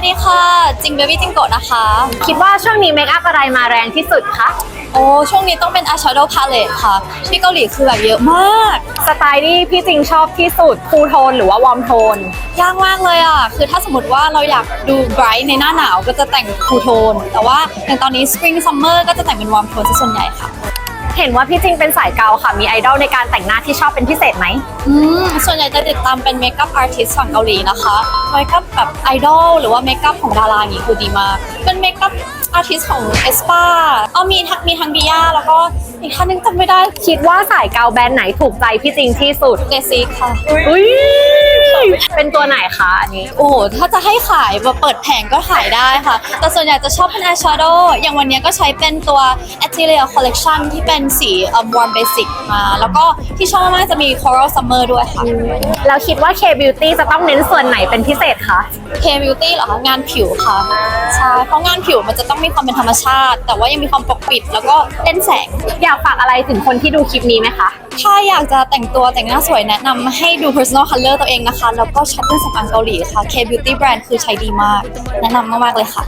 วัสดีค่ะ จิงเบบี้จิงโกะนะคะ คิดว่าช่วงนี้เมคอัพอะไรมาแรงที่สุดคะ โอ้ช่วงนี้ต้องเป็น eyeshadow palette ค่ะ ที่เกาหลีคือแบบเยอะมาก สไตล์ที่พี่จริงชอบที่สุดคูลโทนหรือว่าวอร์มโทน ยากมากเลยอะ คือถ้าสมมติว่าเราอยากดู bright ในหน้าหนาวก็จะแต่ง cool tone แต่ว่าอย่างตอนนี้ spring summer ก็จะแต่งเป็น warm tone ซะส่วนใหญ่ค่ะ เห็นว่าพี่จริงเป็นสายเกาค่ะ มีไอดอลในการแต่งหน้าที่ชอบเป็นพิเศษไหมอืมส่วนใหญ่จะติดตามเป็น makeup artist ฝั่งเกาหลีนะคะ makeup แบบไอดอลหรือว่า makeup ของดาราอย่างนี้คือดีมาก เป็น makeup artist ของ aespa เอามีทั้งมีทั้งดิยาแล้วก็อีกท่านหนึงจำไม่ได้ คิดว่าสายเกาแบรนด์ไหนถูกใจพี่จริงที่สุดเดซิกค่ะอุ้ย เป็นตัวไหนคะอันนี้ โอ้โห ถ้าจะให้ขายแบบเปิดแผงก็ขายได้ค่ะ แต่ส่วนใหญ่จะชอบเป็น eyeshadow อย่างวันนี้ก็ใช้เป็นตัว Atelier Collection ที่เป็นสีเอ่อ warm basic มา แล้วก็ที่ชอบมากๆจะมี Coral Summer ด้วยค่ะแล้วคิดว่า K Beauty จะต้องเน้นส่วนไหนเป็นพิเศษคะ K Beauty เหรอคะงานผิวค่ะ ใช่ เพราะงานผิวมันจะต้องมีความเป็นธรรมชาติ แต่ว่ายังมีความปกปิด แล้วก็เล่นแสง อยากฝากอะไรถึงคนที่ดูคลิปนี้ไหมคะถ้าอยากจะแต่งตัวแต่งหน้าสวยแนะนำให้ดู personal color ตัวเองนะคะ แล้วก็ใช้เครื่องสำอางเกาหลีค่ะ K Beauty Brand คือใช้ดีมาก แนะนำมากๆเลยค่ะ